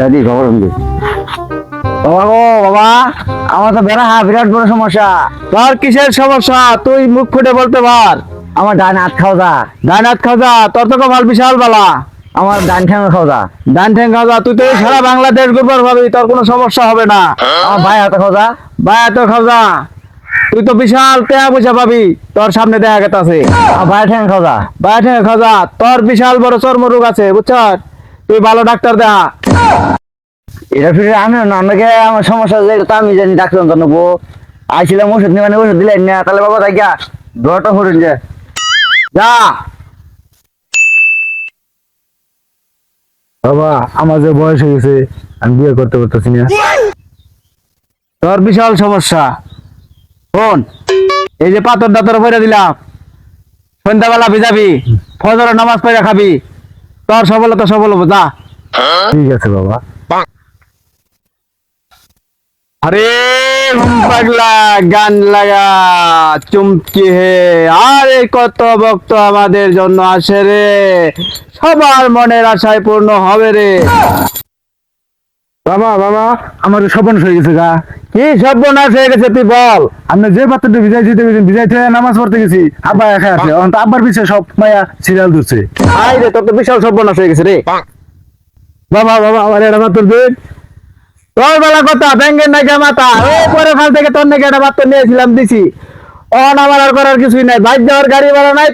দাদি খবর শুনবি বাবা গো বাবা আমার তো বেড়া বিরাট বড় সমস্যা। তোর কিসের সমস্যা? তুই মুখ ফুটে বলতে পার। আমার ডান হাত ডান হাত খাওয়া তোর তো কপাল বিশাল বালা। আমার ডান ঠ্যাং ডান ঠ্যাং খাওয়া তুই তো সারা বাংলাদেশ ঘুরবার ভাবি তোর কোনো সমস্যা হবে না। আমার ভাই হাতে খাওয়া ভাই এত খাওয়া তুই তো বিশাল টেয়া পয়সা পাবি। তোর সামনে দেখা গেতাছে ভাই ঠ্যাং খাও যা। ভাই ঠ্যাং খাওয়া তোর বিশাল বড় চর্ম রোগ আছে বুঝছ তুই ভালো ডাক্তার দেখা। এটা ফিরে আমি না, আমাকে আমার সমস্যা যে তো আমি জানি, ডাক্তার তো নেব। আইছিলাম ওষুধ নিয়ে মানে ওষুধ দিলেন না, তাহলে বাবা তাই গা দরটা হরুন যে। যা। বাবা, আমার যে বয়স হয়ে গেছে, আমি বিয়ে করতে পারতেছি না। তোর বিশাল সমস্যা। শোন, এই যে পাথর দাঁতর পরে দিলাম, সন্ধ্যাবেলা ভিজাবি, ফজরের নামাজ পড়ে খাবি। তোর সফলতা সফল হব, যা। ঠিক আছে বাবা। আরে পাগলা গান লাগা চুমকি হে। আরে কত ভক্ত আমাদের জন্য আসে রে। সবার মনের আশায় পূর্ণ হবে রে। বাবা বাবা আমার সর্বনাশ হয়ে গেছে গা। কি সর্বনাশ হয়ে গেছে তুই বল। আমি যে পাত্রটা ভিজাইছি ভিজাইতে নামাজ পড়তে গেছি আব্বা একা আছে। আব্বার পিছিয়ে সব মায়া সিরিয়াল ধরছে। আই রে তোর তো বিশাল সর্বনাশ হয়ে গেছে রে। বাবা বাবা আমার এটা পাত্র দিন তোর বেলা কথা ব্যাঙ্গের নাকি মাথা ওই পরে ফাল থেকে তোর নাকি এটা মাত্র নিয়েছিলাম দিছি। অন আমার আর করার কিছুই নাই। বাইক যাওয়ার গাড়ি ভাড়া নাই।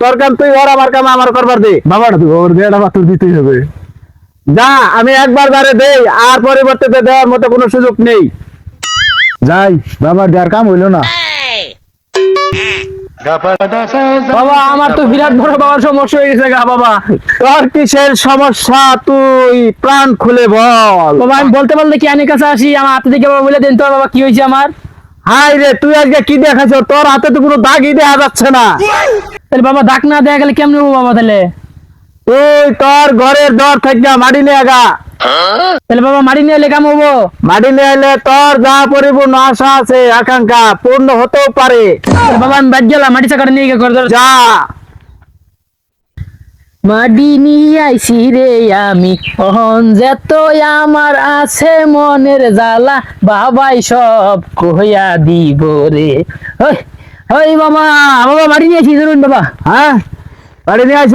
তোর কাম তুই, ওর আমার কাম আমার করবার দে। বাবা তুই ওর দিয়ে একটা পাত্র দিতেই হবে। যা, আমি একবার বারে দেই, আর পরিবর্তে দেওয়ার মতো কোনো সুযোগ নেই। যাই, বাবার যার কাম হইল না। বাবা আমার তো বিরাট বড় বাবার সমস্যা হয়ে গেছে গা বাবা। তোর কিসের সমস্যা তুই? প্রাণ খুলে বল। বাবা আমি বলতে বলতে কি আনের কাছে আসি? আমার হাতে থেকে বাবা বলে দেন তো বাবা কি হয়েছে আমার? হাই রে তুই আজকে কি দেখাছ তোর হাতে তো কোনো দাগই দেখা যাচ্ছে না। তাহলে বাবা দাগ না দেয়া গেলে কেমন বাবা তাহলে? তুই তোর ঘরের দর থেকে মাটি নিয়ে গা। তাহলে বাবা মারি নিয়ে এলে কেমন হব? মাটি নিয়ে এলে তোর যা পরিপূর্ণ আশা আছে আকাঙ্ক্ষা পূর্ণ হতেও পারে। বাবা আমি বাদ গেলাম মাটি চাকাটা নিয়ে গিয়ে করে। যা। মাটি নিয়ে আইছি রে আমি অহন যেত আমার আছে মনের জ্বালা বাবাই সব কইয়া দিব রে। ওই ওই বাবা বাবা মাটি নিয়ে আইছি ধরুন বাবা। হ্যাঁ মাটি নিয়ে আইস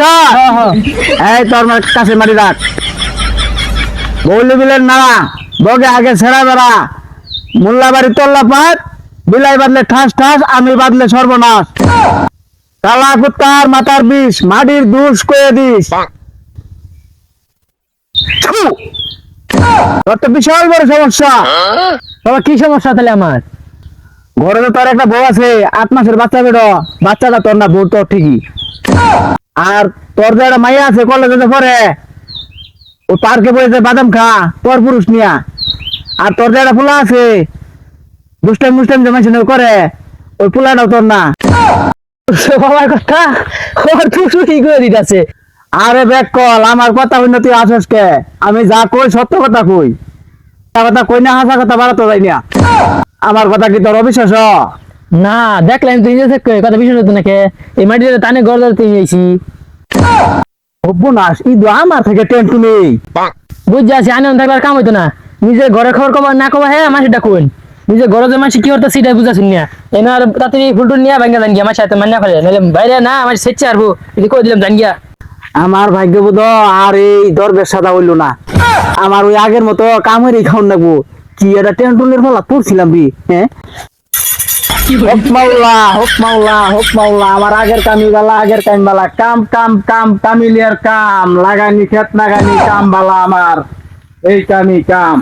এই তোর কাছে মাটি রাখ। বৌলি বিলের নাড়া, বগে আগে ছেড়া বেড়া। মোল্লা বাড়ি তল্লা পাত বিলাই বাদলে ঠাস ঠাস আমি বাদলে সর্বনাশ। কালা কুত্তার মাথার বিষ, মাটির দুষ কয়ে দিস। তোর তো বিশাল বড় সমস্যা। বাবা, কি সমস্যা তাহলে আমার? ঘরে তো তোর একটা বউ আছে, আট মাসের বাচ্চা বেরো বাচ্চাটা তোর না, বউ তোর ঠিকই। আর তোর যে একটা মাইয়া আছে কলেজে পরে ও পার্কে বসে বাদাম খা তোর পুরুষ নিয়া। আর তোর যে একটা পোলা আছে দুষ্টাইম মুষ্টাইম জমাইছে করে ওই পোলাটাও তোর না। বাবার কথা? ওর করে দিতেছে? আরে ব্যাক কল আমার কথা হইনা তুই আসস কে? আমি যা কই সত্য কথা কই। কথা কই না হাসা কথা বাড়াতো যাই না। আমার কথা কি তোর অবিশ্বাস? না দেখলাম তুই যে থেকে কথা বিষয় হতো নাকি? এই মাটিটা টানে গড় ধরতে গেছি সর্বনাশ ইদু আমার থেকে টেন্টু নেই। বুঝ যাচ্ছি আনন্দ থাকবার কাম হইতো না। নিজের ঘরে খবর কবার না কবা হ্যাঁ মাসিটা কোন নিজের ঘরে যে মাসি কি করতে সেটা বুঝাচ্ছি না। এনার তাড়াতাড়ি ফুলটুল নিয়ে ভাঙ্গা জান গিয়া আমার সাথে মান্য করে নাহলে বাইরে না আমার সেচ্ছে আরবো যদি কই দিলাম জান গিয়া। আমার ভাগ্যবোধ আর এই দরবেশ সাদা হইল না। আমার ওই আগের মতো কামেরই খাওন লাগবো। কি এটা টেন্টুনের ফলা পড়ছিলাম বি হ্যাঁ? হক মাওলা হক মাওলা হক মাওলা আমার আগের কামি বালা কাম কাম কাম কাম কাম, লাগানি খেত নাগানি কাম বালা আমার, এই কামি কাম।